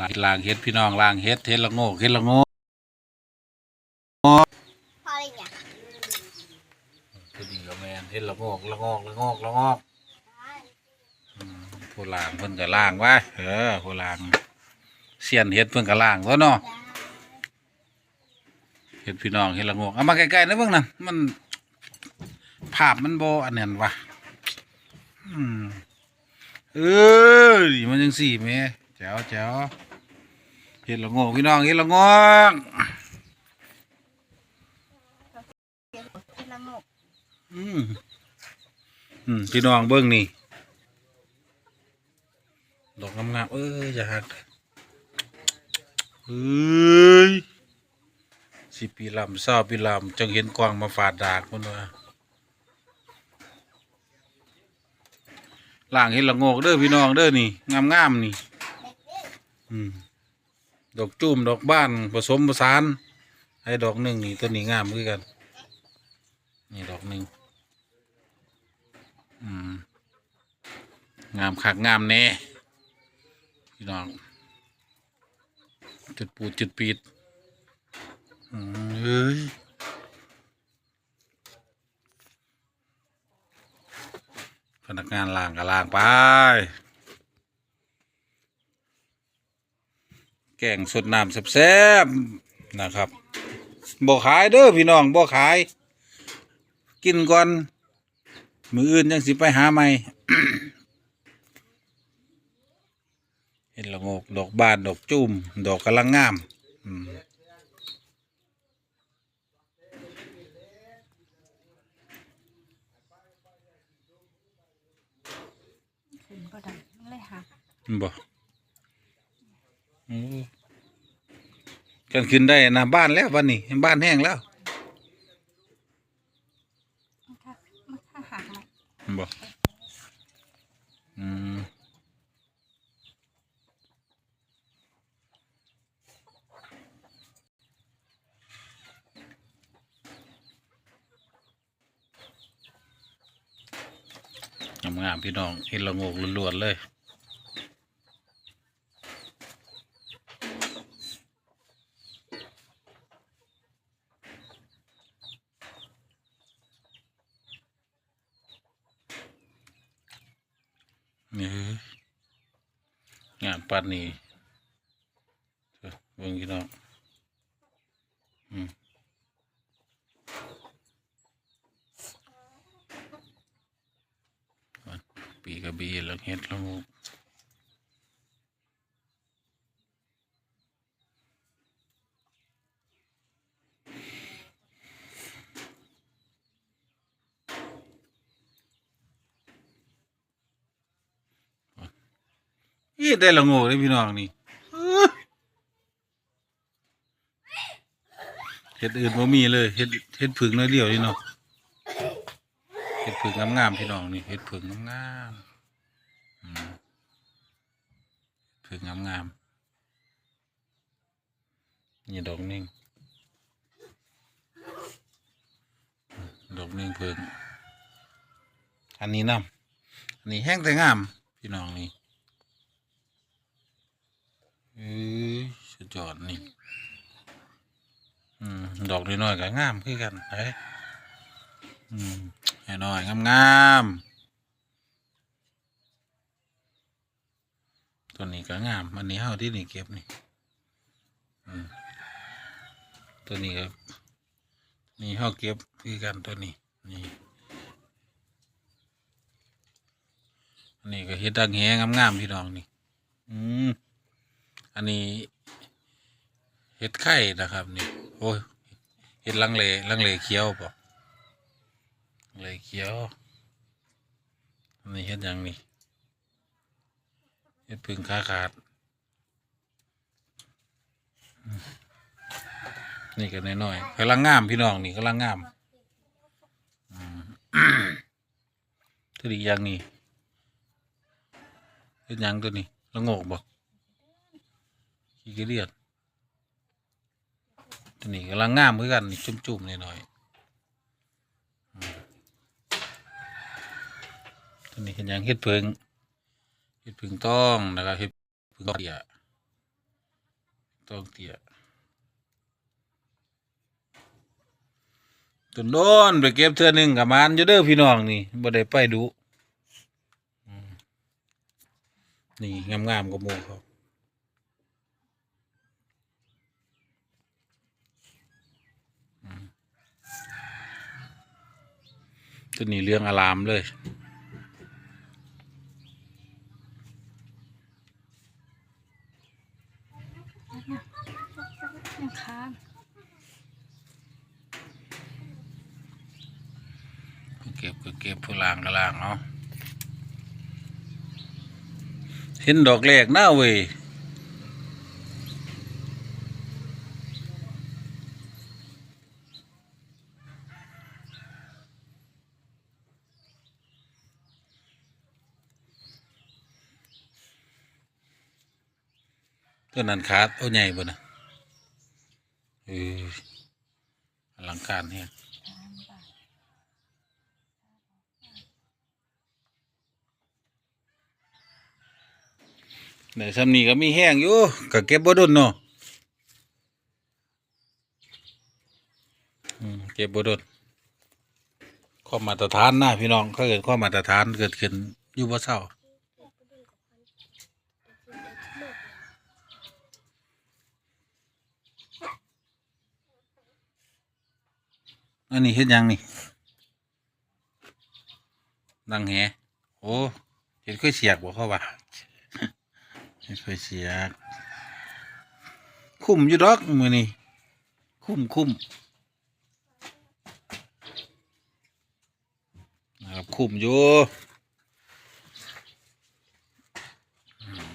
ล้างล้างเฮ็ดพี่น้องล้างเฮ็ดเฮ็ดละโงกเฮ็ดละโงกพออะไรเนี่ยตัวนี้ก็แม่นเฮ็ดละโงกละโงกละโงกละโงกอืมผู้ล้างเพิ่นก็ล้างไว้เออผู้ล้างเสียนเฮ็ดเพิ่นก็ล้างตัวเนาะเฮ็ดพี่น้องเฮ็ดละโงกเอามาใกล้ๆนะเบิ่งนั่นมันภาพมันบ่อันนั้นวะอืมเอ้ยมันจังสี่แหม่แจ๋วแจ๋ว เฮ็ดละโงกพี่น้องเฮ็ดละงกกินละงอืมอืมพี่น้องเบิ้งนี่ดอกงามๆเอ้ยอย่าหักเอ้ยสิปีลำเศร้าปีลำจังเห็นกวางมาฝาดดากมันว่าล่างเห็นละโงกเด้อพี่น้องเด้อนี่งามๆนี่ อืม ดอกจุ่มดอกบ้านผสมผสานให้ดอกหนึ่งนี่ตัวนี้งามคือกัน นี่ดอกหนึ่งอืมงามคักงามแน่พี่น้อง จุดปูดจุดปีดเฮ้ยพนักงานล่างก็ล่างไป แกงสดน้ำแซ่บๆนะครับบ่ขายเด้อพี่น้องบ่ขาย กินก่อน มืออื่นยังสิไปหาใหม่เห็นละโงกดอกบานดอกจุ่มดอกกำลังงามอืมขึ้นก็ได้มันเลยหักบ่โอ้ กันขึ้นได้นะบ้านแล้ววันนี้บ้านแห้งแล้วมันค่ามันค่าหักไหมบ่อืมงามๆพี่น้องเห็นละโงกล้วนๆเลย นี่งานปัดนี่เบิ่งพี่น้องอืมปีกระบีแล้วเฮ็ดแล้ว นี่ได้ละโงูเลยพี่น้องนี่เฮ็ดอื่นบ่มีเลยเฮ็ดเฮ็ดผึ่งน้อยเดียวนี่เนาะเฮ็ดผึ่งงามๆพี่น้องนี่เฮ็ดผึ่งงามๆอืมผึ่งงามๆนี่ดอกนิ่งดอกนิ่งผึ่งอันนี้น้ำอันนี้แห้งแต่งามพี่น้องนี่ เอ้ยสุดยอดนี่อดอกน้อยๆก็งามคือกันเอ้ยน้อยงามๆตัวนี้ก็งามอันนี้เฮาที่นี่เก็บนี่ตัวนี้ครับ นี่เฮาเก็บคือกันตัวนี้นี่อันนี้ก็เฮ็ดดังแหงามๆพี่น้องนี่ อืม อันนี้เห็ดไข่นะครับนี่โอ้ยเห็ดลังเลลังเลเขียวป่ะลังเลเขียวอันนี้เห็ดยังนี่เห็ดพึ่งขาขาด นี่ก็น้อยๆกำลังงามพี่น้องนี่กำลังงามอืมตัวอีกอย่างนี่เห็ดยังตัวนี้ละโงกบ่ ขี้เกียจตัวนี้กำลังงามเหมือนกันจุ่มๆหน่อยๆตัวนี้เห็นยังเห็ดเพิงเห็ดเพิงต้องนะครับเห็ดเพิงเดียต้องเตี้ยตุนโดนไปเก็บเทือหนึงกับมันอยู่เด้อพี่น้องนี่บ่ได้ไปดูนี่งามๆกับหมู่เขา ตัวนี้เรื่องอารามเลย ยังค้างเก็บก็เก็บผู้ล่างก็ล่างเอาเห็นดอกแรกหน้าเว้ย ตัวนั้นขาดเอาใหญ่บ่นะเอออลังการเนี่ยในซ้ำนี้ก็มีแห้งอยู่ก็เก็บบ่ดนเนาะเก็บบ่ดนข้อมาตรฐานนะพี่น้องเขาเกิดข้อมาตรฐานเกิดขึ้นอยู่บ่เศร้า อันนี้เฮ็ดยังนี่ ดังแหโอ้เห็ดค่อยเสียกบ่เข้าว่าเห็ดค่อยเสียก คุ้มอยู่ดอกมือนี่คุ้มคุ้มนะครับคุ้มอยู่อืม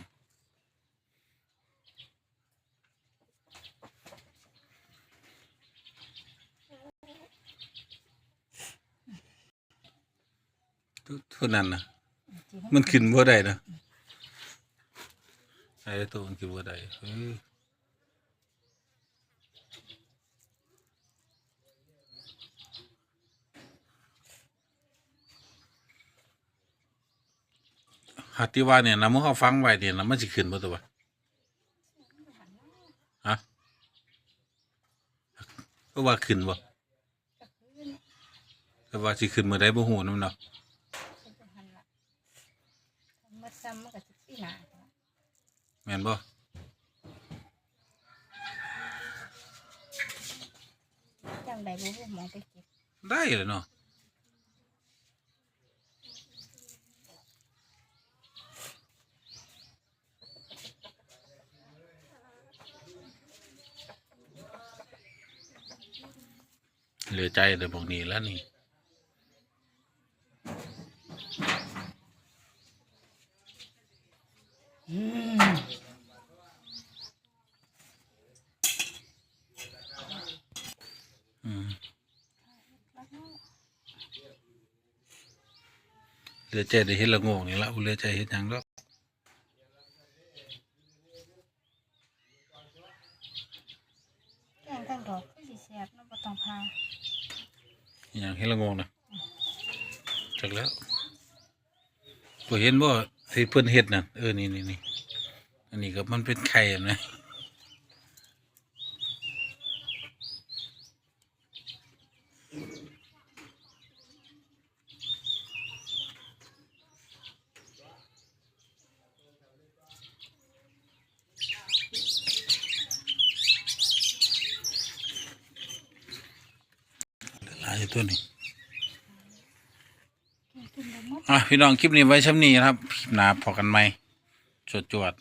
ท่านั้นนะมันขึ้นบ่ได้นะไอ้ตัวมันคือว่าใดเฮ้ยหัตติว่าเนี่ยนะมื่อเขาฟังไว้เนี่ยนะมันสิขึ้นบ่ตัวฮะก็ว่าขึ้นบ่ก็ว่าสิขึ้นเมื่อใดบ่ฮู้นำเนาะ เป็นจังหันละมาซ้ำมันก็สิปีหน้าแม่นบ่จังใดบ่รู้หมองไปเก็บได้เลยเนาะเหลือใจเลยบอกนี่แล้วนี่ เหลือใจได้เห็นละโงงนี่ละบ่เหลือใจเห็นหยังดอกแกงทั้งดอกก็สิแซ่บเนาะบ่ต้องพาอหยังเห็นละโงงนะจักแล้วบ่เห็นบ่ที่เพิ่นเฮ็ดนั่นเออนี่นี่นี่อันนี้ก็มันเป็นไข่อะนะ ตัวนี้อะพี่น้องคลิปนี้ไว้ช่ำนี้นะครับคลิปหนาพอกันไหมจวดจวดๆ